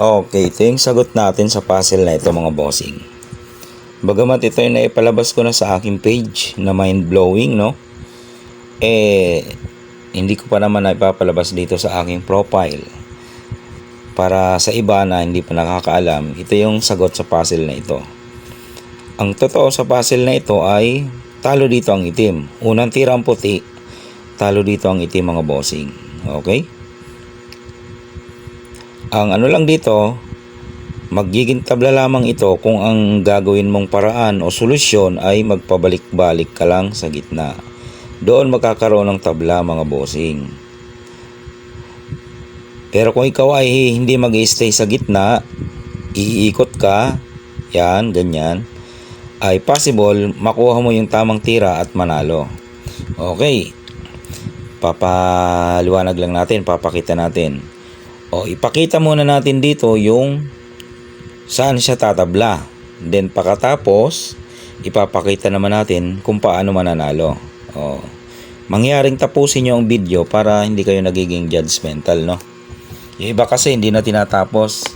Okay, ito yung sagot natin sa puzzle na ito mga bossing. Bagamat ito ay naipalabas ko na sa aking page na mind-blowing, no? Eh, hindi ko pa naman naipapalabas dito sa aking profile. Para sa iba na hindi pa nakakaalam, ito yung sagot sa puzzle na ito. Ang totoo sa puzzle na ito ay talo dito ang itim. Unang tira ang puti, talo dito ang itim mga bossing. Okay? Ang ano lang dito, magiging tabla lamang ito kung ang gagawin mong paraan o solusyon ay magpabalik-balik ka lang sa gitna. Doon magkakaroon ng tabla mga bossing. Pero kung ikaw ay hindi mag stay sa gitna, iikot ka, yan, ganyan, ay possible makuha mo yung tamang tira at manalo. Okay, papaliwanag lang natin, papakita natin. O, ipakita muna natin dito yung saan siya tatabla. Then, pagkatapos, ipapakita naman natin kung paano mananalo. O, mangyaring tapusin nyo ang video para hindi kayo nagiging judgmental, no? Yung iba kasi hindi na tinatapos.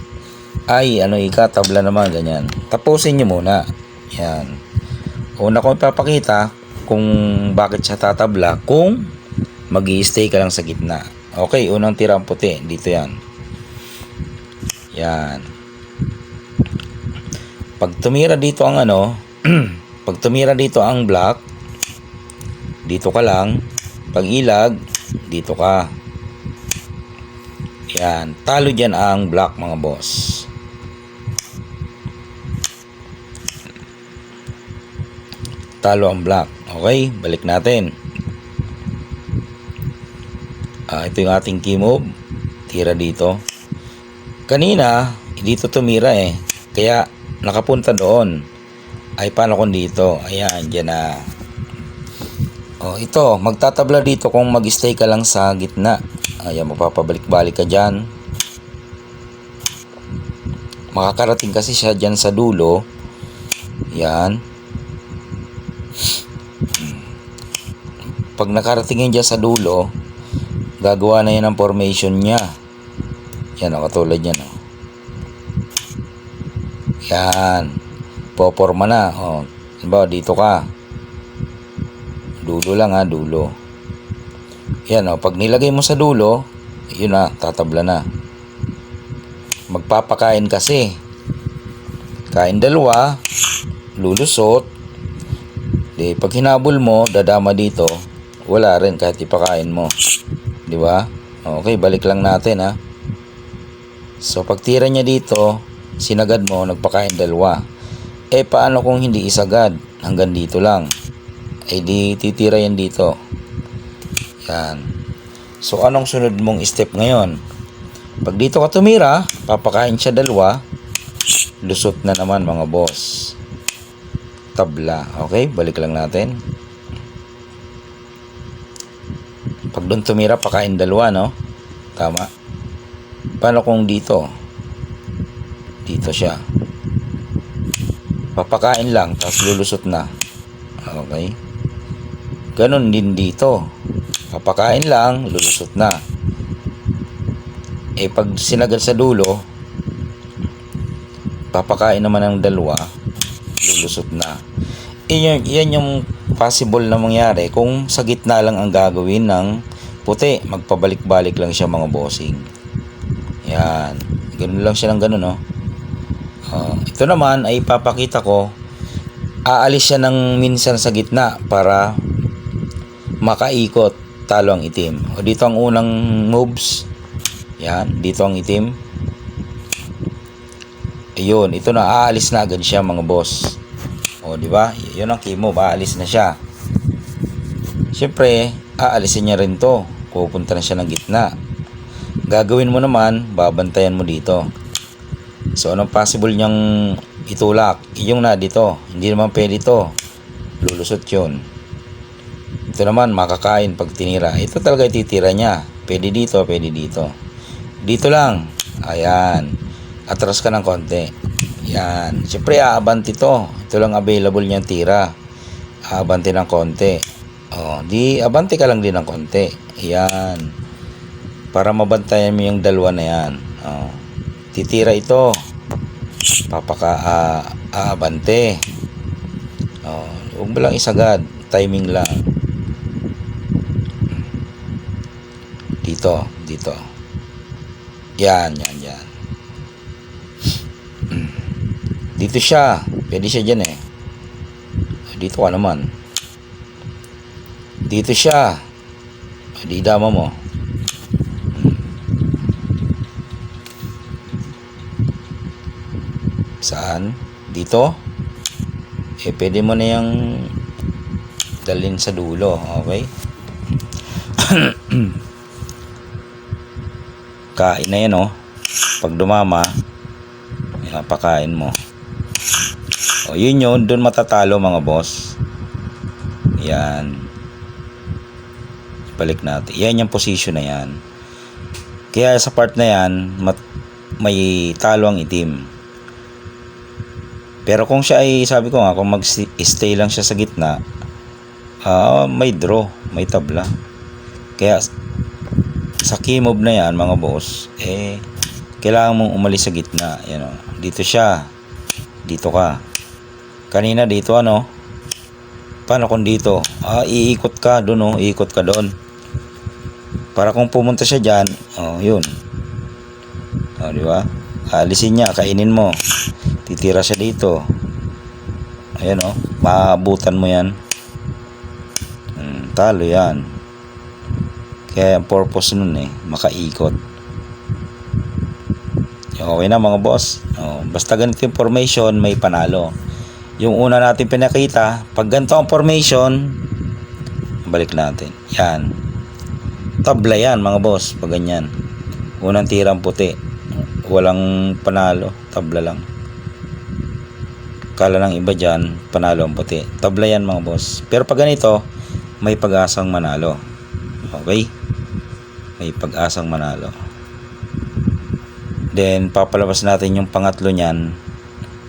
Ay, ano ika, tabla naman, ganyan. Tapusin nyo muna. Yan. Una ko ipapakita kung bakit siya tatabla kung mag stay ka lang sa gitna. Okay, unang tira ang puti. Dito yan. Yan. Pag tumira dito ang ano, pag tumira dito ang black, dito ka lang. Pag ilag, dito ka. Yan. Talo dyan ang black mga boss. Talo ang black. Okay, balik natin. Ah, ito yung ating move. Tira dito. Kanina, dito tumira eh. Kaya nakapunta doon. Ay paano kung dito? Ayan, dyan na. Oh, ito, magtatabla dito kung mag-stay ka lang sa gitna. Ayan, mapapabalik-balik ka dyan. Makakarating kasi siya dyan sa dulo. Yan. Pag nakarating yan dyan sa dulo, gagawa na yan ang formation niya. Yan o, katulad yan o. Yan. Poporma na. O, diba, dito ka. Dulo lang ha, dulo. Yan o, pag nilagay mo sa dulo, yun na, tatabla na. Magpapakain kasi. Kain dalawa, lulusot. Di, pag hinabol mo, dadama dito, wala rin kahit ipakain mo. Di ba? Okay, balik lang natin ha. So pag tira niya dito, sinagad mo, nagpakain dalawa. Eh paano kung hindi isagad? Hanggang dito lang. Eh di titira yan dito. Yan. So anong sunod mong step ngayon? Pag dito ka tumira, papakain siya dalawa. Lusot na naman mga boss. Tabla. Okay, balik lang natin. Pag doon tumira, pakain dalawa, no? Tama. Paano kung dito? Dito siya. Papakain lang, tapos lulusot na. Okay. Ganon din dito. Papakain lang, lulusot na. Eh, pag sinagal sa dulo, papakain naman ng dalawa, lulusot na. Yan, yan yung possible na mangyari kung sa gitna lang ang gagawin ng puti. Magpabalik-balik lang siya mga bossing. Yan. Ganun lang siya ng ganun, no? Uh, ito naman ay papakita ko aalis siya ng minsan sa gitna para makaikot talo ang itim. O dito ang unang moves. Yan, dito ang itim. Ayun, ito na aalis na agad siya mga boss. O, di ba? Yun ang move, aalis na siya. Siyempre, aalisin niya rin to. Pupunta na siya ng gitna. Gagawin mo naman, babantayan mo dito. So, anong possible niyang itulak? Yung na dito. Hindi naman pwede to. Lulusot yun. Ito naman, makakain pag tinira. Ito talaga ititira niya. Pwede dito, pwede dito. Dito lang. Ayan. Atras ka ng konti. Yan. Siyempre, aabante to. Ito lang available niyang tira. Aabante ng konti. Oh, di abante ka lang din ng konti. Yan. Para mabantayan mo yung dalawa na yan. Oh. titira ito. Papaka ah, aabante. Oh, huwag mo lang isagad. Timing lang. Dito, dito. Yan, yan, yan. Mm. Dito siya. Pwede siya dyan eh. Dito ka naman. Dito siya. Di dama mo. Saan? Dito? Eh, pwede mo na yung dalhin sa dulo. Okay? Kain na yan, oh. Pag dumama, yan, pakain mo. O, yun yun. Doon matatalo, mga boss. Yan. Balik natin. Yan yung position na yan. Kaya sa part na yan, mat- may talo ang itim. Pero kung siya ay, sabi ko nga, kung mag-stay lang siya sa gitna, ah, may draw, may tabla. Kaya, sa move na yan, mga boss, eh, kailangan mong umalis sa gitna. Yan o. Dito siya. Dito ka. Kanina dito ano? Paano kung dito? Ah, iikot ka doon oh, iikot ka doon. Para kung pumunta siya diyan, oh, yun. Oh, di ba? Alisin niya, kainin mo. Titira siya dito. Ayan oh, maabutan mo 'yan. Hmm, talo 'yan. Kaya ang purpose nun eh, makaikot. Okay na mga boss. Oh, basta ganito yung formation, may panalo. Yung una natin pinakita, pag ganito ang formation, balik natin. Yan. Tabla yan mga boss, pag ganyan. Unang tirang puti. Walang panalo, tabla lang. Kala ng iba dyan, panalo ang puti. Tabla yan mga boss. Pero pag ganito, may pag-asang manalo. Okay? May pag-asang manalo. Then, papalabas natin yung pangatlo niyan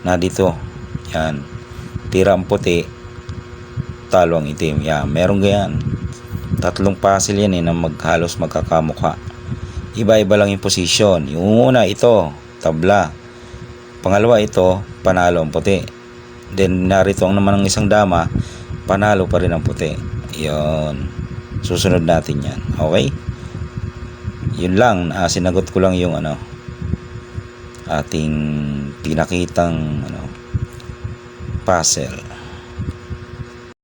na dito. Yan. Tira ang puti, talo ang itim. Yan. Meron ganyan. Tatlong puzzle yan eh na maghalos magkakamukha. Iba-iba lang yung position. Yung una, ito, tabla. Pangalawa, ito, panalo ang puti. Then, narito ang naman ng isang dama, panalo pa rin ang puti. Yon. Susunod natin yan. Okay? Yun lang. Ah, sinagot ko lang yung ano, ating pinakitang ano puzzle